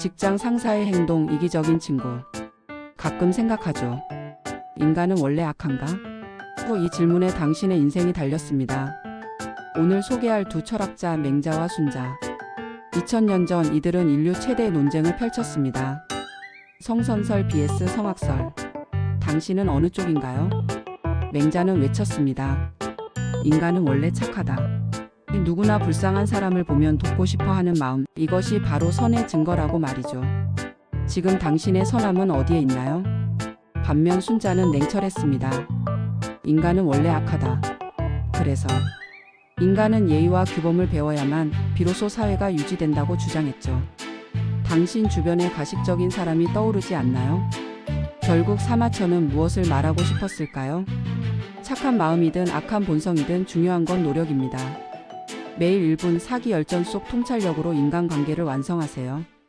직장 상사의 행동 이기적인 친구. 가끔 생각하죠. 인간은 원래 악한가? 또이 질문에 당신의 인생이 달렸습니다. 오늘 소개할 두 철학자 맹자와 순자. 2000년 전 이들은 인류 최대 논쟁을 펼쳤습니다. 성선설 vs 성악설. 당신은 어느 쪽인가요? 맹자는 외쳤습니다. 인간은 원래 착하다. 누구나 불쌍한 사람을 보면 돕고 싶어 하는 마음, 이것이 바로 선의 증거라고 말이죠. 지금 당신의 선함은 어디에 있나요? 반면 순자는 냉철했습니다. 인간은 원래 악하다. 그래서 인간은 예의와 규범을 배워야만 비로소 사회가 유지된다고 주장했죠. 당신 주변에 가식적인 사람이 떠오르지 않나요? 결국 사마천은 무엇을 말하고 싶었을까요? 착한 마음이든 악한 본성이든 중요한 건 노력입니다. 매일 1분 사기 열전 속 통찰력으로 인간관계를 완성하세요.